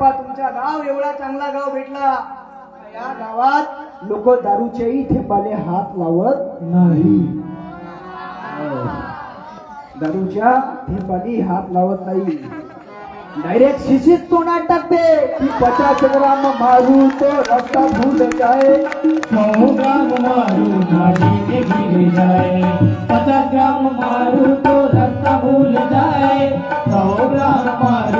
बाप्पा तुमचा गाव एवढा चांगला गाव भेटला. या गावात लोक दारूच्याही थेंबाले हात लावत नाही. दारूच्या थेंबाली हात लावत नाही. डायरेक्ट शिशीत तोंडात टाकते. की पचास ग्राम मारू तो रस्ता भूल जाए सौ ग्राम मारू नाली में गिर जाए पचास ग्राम मारू तो रस्ता भूल जाए सौ ग्राम मारू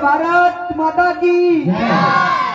ભારત માતા કી.